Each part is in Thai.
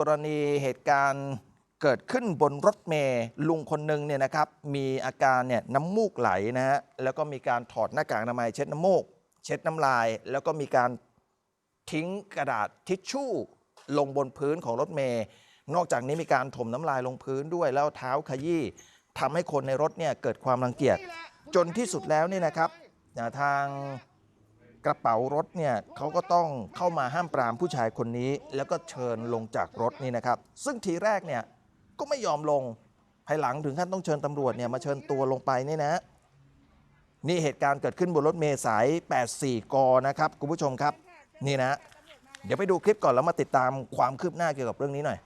กรณีเหตุการณ์เกิดขึ้นบนรถเมล์ลุงคนหนึ่งเนี่ยนะครับ มีอาการเนี่ยน้ำมูกไหลนะฮะแล้วก็มีการถอดหน้ากากอนามัยเช็ดน้ำมูก เช็ดน้ำลาย แล้วก็มีการทิ้งกระดาษทิชชู่ลงบนพื้นของรถเมล์นอกจากนี้มีการถมน้ำลายลงพื้นด้วยแล้วเท้าขยี้ทำให้คนในรถเนี่ยเกิดความรังเกียจจนที่สุดแล้วเนี่ยนะครับทาง กระเป๋ารถเนี่ยเขาก็ต้องเข้ามาห้ามปรามผู้ชายคนนี้ แล้วก็เชิญลงจากรถนี่นะครับ ซึ่งทีแรกเนี่ยก็ไม่ยอมลงภายหลังถึงขั้นต้องเชิญตำรวจเนี่ยมาเชิญตัวลงไปนี่นะนี่เหตุการณ์เกิดขึ้นบนรถเมล์สาย 84 กนะครับคุณผู้ชมครับนี่นะ เดี๋ยวไปดูคลิปก่อนแล้วมาติดตามความคืบหน้าเกี่ยวกับเรื่องนี้หน่อย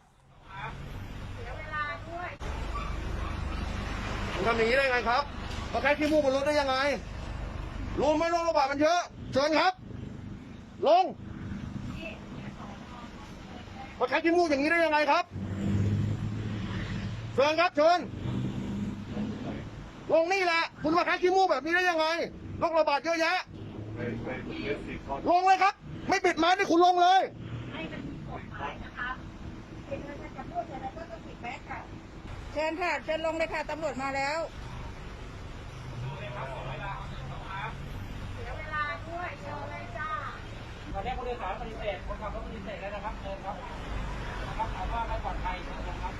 มึงทำอย่างนี้ได้ไงครับมาแค่ขี้มูกบนรถได้ยังไง ลุงไม่ลงระบาดมันเยอะเชิญครับ ลงมาแค่ขี้มูกอย่างนี้ได้ยังไงครับเชิญครับเชิญลงนี่แหละ คุณมาแค่ขี้มูกแบบนี้ได้ยังไงโรคระบาดเยอะแยะลงเลยครับ ไม่ปิดไม้นี่คุณลงเลยเชิญค่ะเชิญลงเลยค่ะตำรวจมาแล้ว เสียเวลาด้วยเชิญเลยจ้า ตอนนี้ผู้โด ยสารปฏิเสธคนขับรถปฏิเสธแล้วนะครับเชิญครับนะครับถามว่าไม่ปลอดภัยเชิญครับ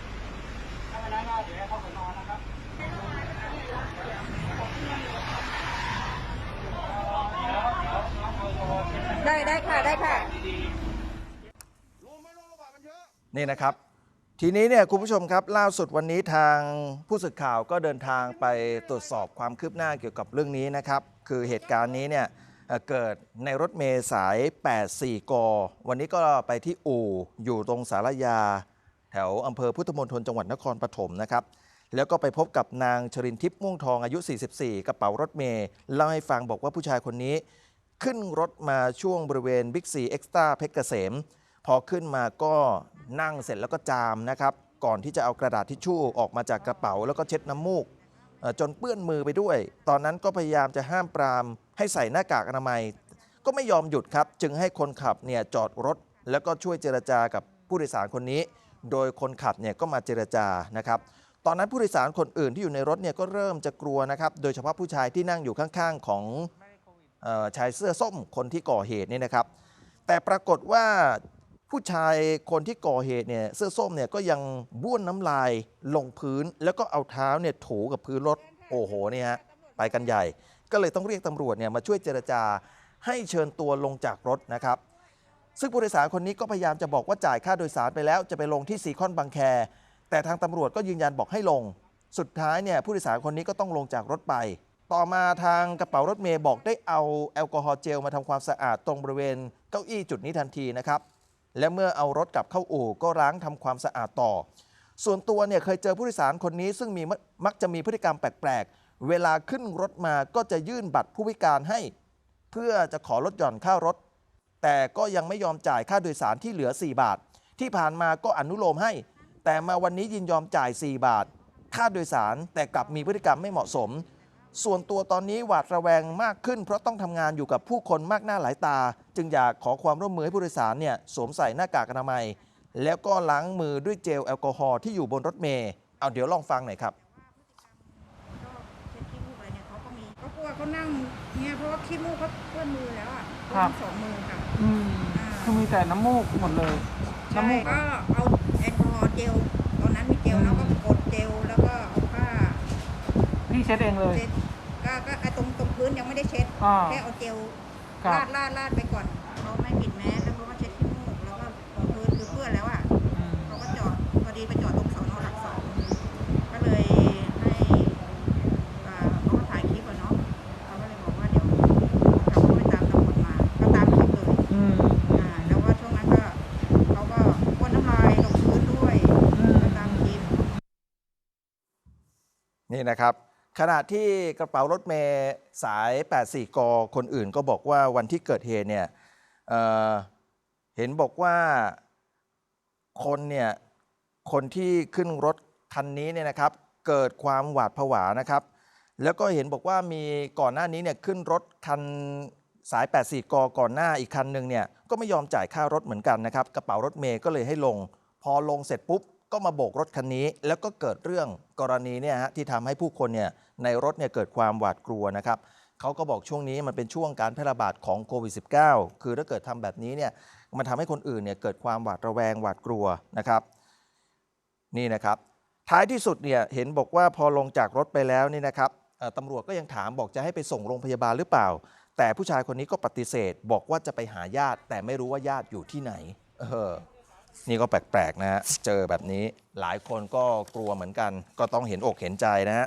ถ้าไม่ได้ก็เดี๋ยวให้เข้าไปนอนนะครับได้ได้ค่ะได้ค่ะ นี่นะครับ ทีนี้เนี่ยคุณผู้ชมครับ ล่าสุดวันนี้ทางผู้สื่อข่าวก็เดินทางไปตรวจสอบความคืบหน้าเกี่ยวกับเรื่องนี้นะครับ คือเหตุการณ์นี้เนี่ย เกิดในรถเมล์สาย 84 ก วันนี้ก็ไปที่อู่อยู่ตรงสารยา แถวอำเภอพุทธมณฑลจังหวัดนครปฐมนะครับ แล้วก็ไปพบกับนางชรินทิพย์ม่วงทองอายุ 44 กระเป๋ารถเมล์เล่าให้ฟังบอกว่าผู้ชายคนนี้ ขึ้นรถมาช่วงบริเวณบิ๊กซีเอ็กซ์ต้าเพชรเกษม พอขึ้นมาก็นั่งเสร็จแล้วก็จามนะครับ ก่อนที่จะเอากระดาษทิชชู่ออกมาจากกระเป๋า แล้วก็เช็ดน้ำมูกจนเปื้อนมือไปด้วย ตอนนั้นก็พยายามจะห้ามปราม ให้ใส่หน้ากากอนามัย ก็ไม่ยอมหยุดครับ จึงให้คนขับเนี่ยจอดรถ แล้วก็ช่วยเจรจากับผู้โดยสารคนนี้ โดยคนขับเนี่ยก็มาเจรจานะครับตอนนั้นผู้โดยสารคนอื่นที่อยู่ในรถเนี่ยก็เริ่มจะกลัวนะครับ โดยเฉพาะผู้ชายที่นั่งอยู่ข้างๆของออชายเสื้อส้มคนที่ก่อเหตุนี่นะครับ แต่ปรากฏว่าผู้ชายคนที่ก่อเหตุเนี่ยเสื้อส้มเนี่ยก็ยังบ้วนน้ำลายลงพื้น แล้วก็เอาเท้าเนี่ยถูกับพื้นรถโอ้โหเนี่ยฮะไปกันใหญ่ ก็เลยต้องเรียกตำรวจเนี่ยมาช่วยเจรจาให้เชิญตัวลงจากรถนะครับ ซึ่งผู้โดยสารคนนี้ก็พยายามจะบอกว่าจ่ายค่าโดยสารไปแล้วจะไปลงที่ซีคอนบางแค แต่ทางตำรวจก็ยืนยันบอกให้ลง สุดท้ายเนี่ยผู้โดยสารคนนี้ก็ต้องลงจากรถไป ต่อมาทางกระเป๋ารถเมย์บอกได้เอาแอลกอฮอล์เจลมาทำความสะอาดตรงบริเวณเก้าอี้จุดนี้ทันทีนะครับ และเมื่อเอารถกลับเข้าอู่ก็ล้างทำความสะอาดต่อ ส่วนตัวเนี่ยเคยเจอผู้โดยสารคนนี้ซึ่งมีมักจะมีพฤติกรรมแปลกๆ เวลาขึ้นรถมาก็จะยื่นบัตรผู้พิการให้ เพื่อจะขอลดหย่อนค่ารถ แต่ก็ยังไม่ยอมจ่ายค่าโดยสารที่เหลือ 4 บาท ที่ผ่านมาก็อนุโลมให้ แต่มาวันนี้ยินยอมจ่าย 4 บาท ค่าโดยสารแต่กลับมีพฤติกรรมไม่เหมาะสม ส่วนตัวตอนนี้หวาดระแวงมากขึ้น เพราะต้องทำงานอยู่กับผู้คนมากหน้าหลายตา จึงอยากขอความร่วมมือให้ผู้โดยสารเนี่ยสวมใส่หน้ากากอนามัย แล้วก็ล้างมือด้วยเจลแอลกอฮอล์ที่อยู่บนรถเมล์เอาเดี๋ยวลองฟังหน่อยครับ ก็เช็ดขี้มูกอะไรเนี่ยเขาก็มี เขากลัวเขานั่งเนี่ยเพราะว่าขี้มูกเขาเปื้อนมือแล้วอะครับ สองมือค่ะอืมคือมีแต่น้ำมูกหมดเลยใช่น้ำมูกก็เอาแอลกอฮอล์เจลตอนนั้นมีเจลแล้วก็กดเจลแล้วก็เอาผ้าพี่เช็ดเองเลย เช็ดก็ก็ไอ้ตรงตรงพื้นยังไม่ได้เช็ดอ่าแค่เอาเจลครับ ลาดลาดลาดไปก่อนเขาไม่ปิดแมสแล้วเขาก็เช็ดขี้มูกแล้วก็พื้นคือเปื้อนแล้วอะ อืม เขาก็จอดพอดีไปจอดตรงสอนอหลักสองก็เลยให้อ่าเขาก็ถ่ายคลิปอะเนาะเขาก็เลยบอกว่าเดี๋ยวเขาก็ไปตามตำรวจมา ก็ตามคลิปเลย อืม อ่าแล้วว่าช่วงนั้นก็เขาก็พ่นน้ำลายลงพื้นด้วย อืม ก็ตามคลิป นี่นะครับ ขณะที่กระเป๋ารถเมย์สาย 84 ก คนอื่นก็บอกว่าวันที่เกิดเหตุเนี่ยเเห็นบอกว่าคนเนี่ยคนที่ขึ้นรถคันนี้เนี่ยนะครับ เกิดความหวาดผวานะครับ แล้วก็เห็นบอกว่ามีก่อนหน้านี้เนี่ยขึ้นรถคันสาย 84 ก ก่อนหน้าอีกคันหนึ่งเนี่ยก็ไม่ยอมจ่ายค่ารถเหมือนกันนะครับ กระเป๋ารถเมย์ก็เลยให้ลง พอลงเสร็จปุ๊บ ก็มาโบกรถคันนี้ แล้วก็เกิดเรื่องกรณีเนี่ยฮะที่ทำให้ผู้คนเนี่ยในรถเนี่ยเกิดความหวาดกลัวนะครับเขาก็บอกช่วงนี้มันเป็นช่วงการแพร่ระบาดของโควิด -19 คือถ้าเกิดทำแบบนี้เนี่ยมันทำให้คนอื่นเนี่ยเกิดความหวาดระแวงหวาดกลัวนะครับ นี่นะครับ ท้ายที่สุดเนี่ยเห็นบอกว่าพอลงจากรถไปแล้วนี่นะครับตำรวจก็ยังถามบอกจะให้ไปส่งโรงพยาบาลหรือเปล่า แต่ผู้ชายคนนี้ก็ปฏิเสธ บอกว่าจะไปหาญาติ แต่ไม่รู้ว่าญาติอยู่ที่ไหน เออ นี่ก็แปลกๆนะฮะเจอแบบนี้หลายคนก็กลัวเหมือนกัน ก็ต้องเห็นอกเห็นใจนะฮะ